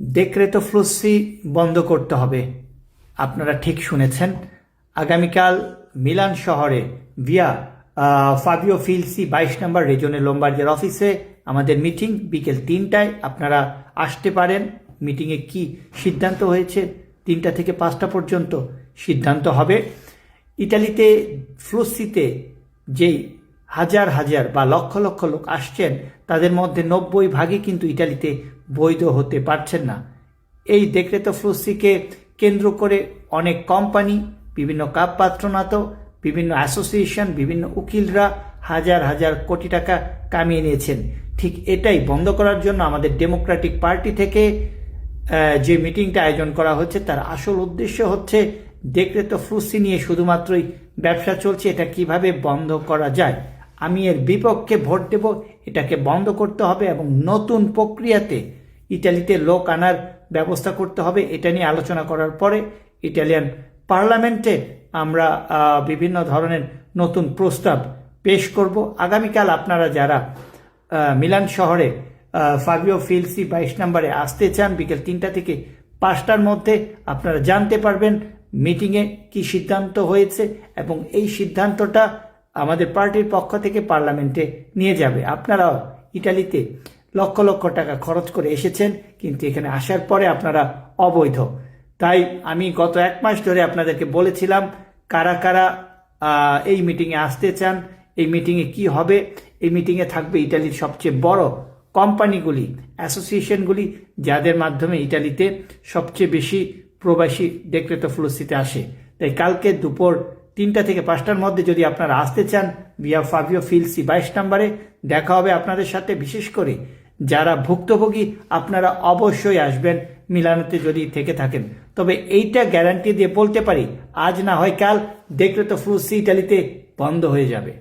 ডেক্রেতো ফ্লুসি বন্ধ করতে হবে। আপনারা ঠিক শুনেছেন। আগামীকাল মিলান শহরে ভিয়া ফাবিও ফিলসি বাইশ নম্বর রেজনের লোম্বার্জের অফিসে আমাদের মিটিং বিকেল তিনটায়। আপনারা আসতে পারেন। মিটিংয়ে কি সিদ্ধান্ত হয়েছে? তিনটা থেকে পাঁচটা পর্যন্ত সিদ্ধান্ত হবে। ইটালিতে ফ্লুসিতে যেই হাজার হাজার বা লক্ষ লক্ষ লোক আসছেন, তাদের মধ্যে নব্বই ভাগই কিন্তু ইটালিতে বৈধ হতে পারছেন না। এই দেখরেতো ফ্লুসিকে কেন্দ্র করে অনেক কোম্পানি, বিভিন্ন কাপ পাত্রনাত, বিভিন্ন অ্যাসোসিয়েশন, বিভিন্ন উকিলরা হাজার হাজার কোটি টাকা কামিয়ে নিয়েছেন। ঠিক এটাই বন্ধ করার জন্য আমাদের ডেমোক্রেটিক পার্টি থেকে যে মিটিংটা আয়োজন করা হচ্ছে, তার আসল উদ্দেশ্য হচ্ছে ডেক্রেতো ফ্লুসি নিয়ে শুধুমাত্রই ব্যবসা চলছে, এটা কীভাবে বন্ধ করা যায়? আমি এর বিপক্ষে ভোট দেব, এটাকে বন্ধ করতে হবে এবং নতুন প্রক্রিয়াতে ইটালিতে লোক আনার ব্যবস্থা করতে হবে, এটা নিয়ে আলোচনা করার পরে ইটালিয়ান পার্লামেন্টে আমরা বিভিন্ন ধরনের নতুন প্রস্তাব পেশ করব। আগামীকাল আপনারা যারা মিলান শহরে ফাবিও ফিলসি বাইশ নম্বরে আসতে চান, বিকেল তিনটা থেকে পাঁচটার মধ্যে আপনারা জানতে পারবেন মিটিংয়ে কি সিদ্ধান্ত হয়েছে এবং এই সিদ্ধান্তটা আমাদের পার্টির পক্ষ থেকে পার্লামেন্টে নিয়ে যাবে। আপনারাও ইটালিতে লক্ষ লক্ষ টাকা খরচ করে এসেছেন, কিন্তু এখানে আসার পরে আপনারা অবৈধ। তাই আমি গত এক মাস ধরে আপনাদেরকে বলেছিলাম, কারা কারা এই মিটিংয়ে আসতে চান, এই মিটিংয়ে কি হবে, এই মিটিংয়ে থাকবে ইটালির সবচেয়ে বড় কোম্পানিগুলি, অ্যাসোসিয়েশনগুলি, যাদের মাধ্যমে ইটালিতে সবচেয়ে বেশি প্রবাসী ডেক্রেতো ফ্লুসিতে আসে। তাই কালকে দুপুর তিনটা থেকে পাঁচটার মধ্যে যদি আপনারা আসতে চান ভিয়া ফাবিও ফিলসি বাইশ নাম্বারে, দেখা হবে আপনাদের সাথে। বিশেষ করে যারা ভুক্তভোগী, আপনারা অবশ্যই আসবেন মিলানোতে যদি থেকে থাকেন। তবে এইটা গ্যারান্টি দিয়ে বলতে পারি, আজ না হয় কাল, দেখলে তো ফ্লুসি ইটালিতে বন্ধ হয়ে যাবে।